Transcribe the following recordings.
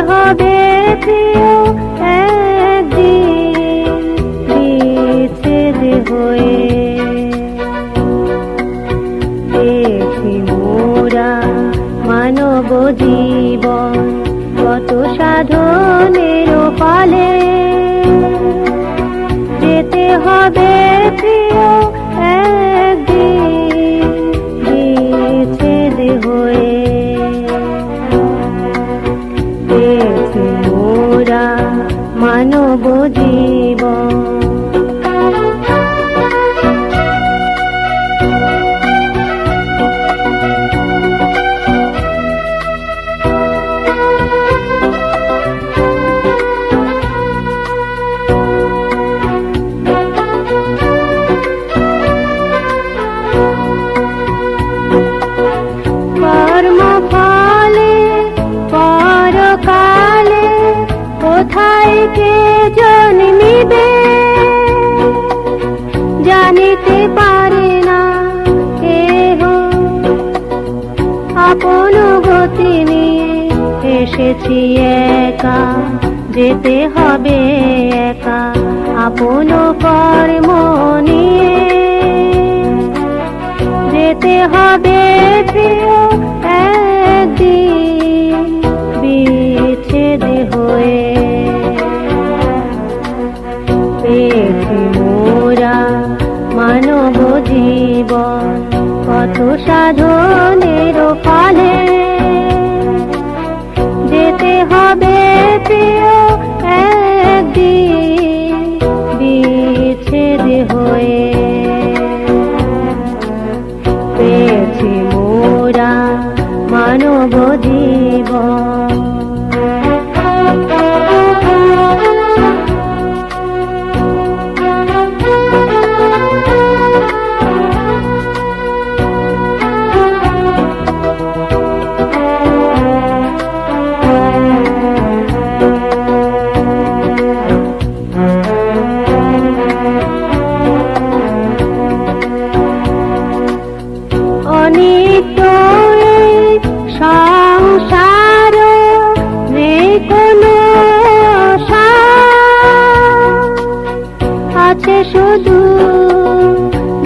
হবে প্রিয় একদিন হয়ে পেয়েছি মোরা মানব জীবন কত সাধনের ফলে যেতে হবে প্রিয় কোথায় কে জন্মিবে জানিতে পারে না কেহ। আপন গতি নিয়ে এসেছি একা, যেতে হবে একা। আপন কর্ম নিয়ে যেতে হবে প্রিয় একদিন। কত সাধনের ফলে যেতে হবে প্রিয় একদিন বিচ্ছেদ হয়ে। পেয়েছি মোরা মানব জীবন শুধু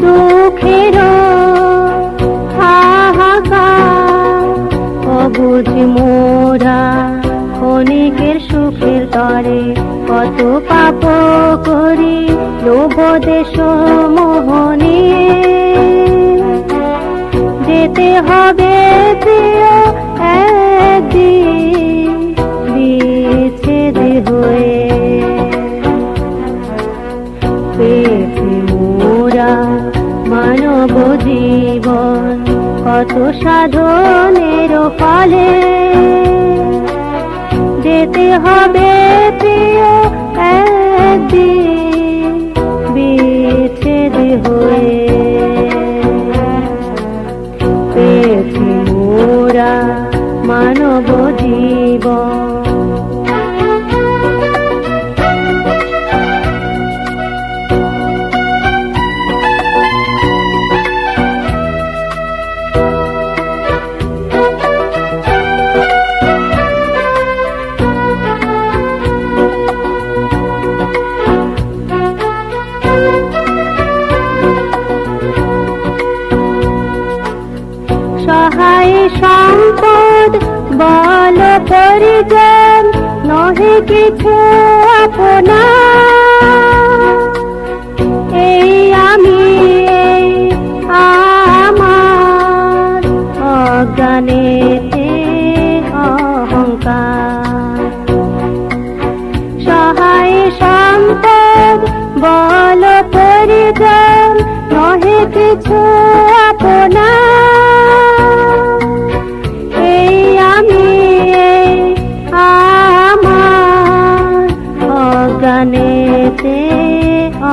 দুঃখের অবুঝ মোরা ক্ষণিকের সুখের তরে কত পাপ করি, লোভ দেশ মোহনে। যেতে হবে প্রিয় পেয়েছি মোরা মানব জীবন। কত সাধনের ফলে যেতে হবে প্রিয় বল পরিজন, নহে কিছু আপনা এই আমি আমার অজ্ঞানেতে অহংকার। সহায় সম্পদ, বল পরিজন, নহে কিছু আপনা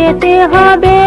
যেতে হবে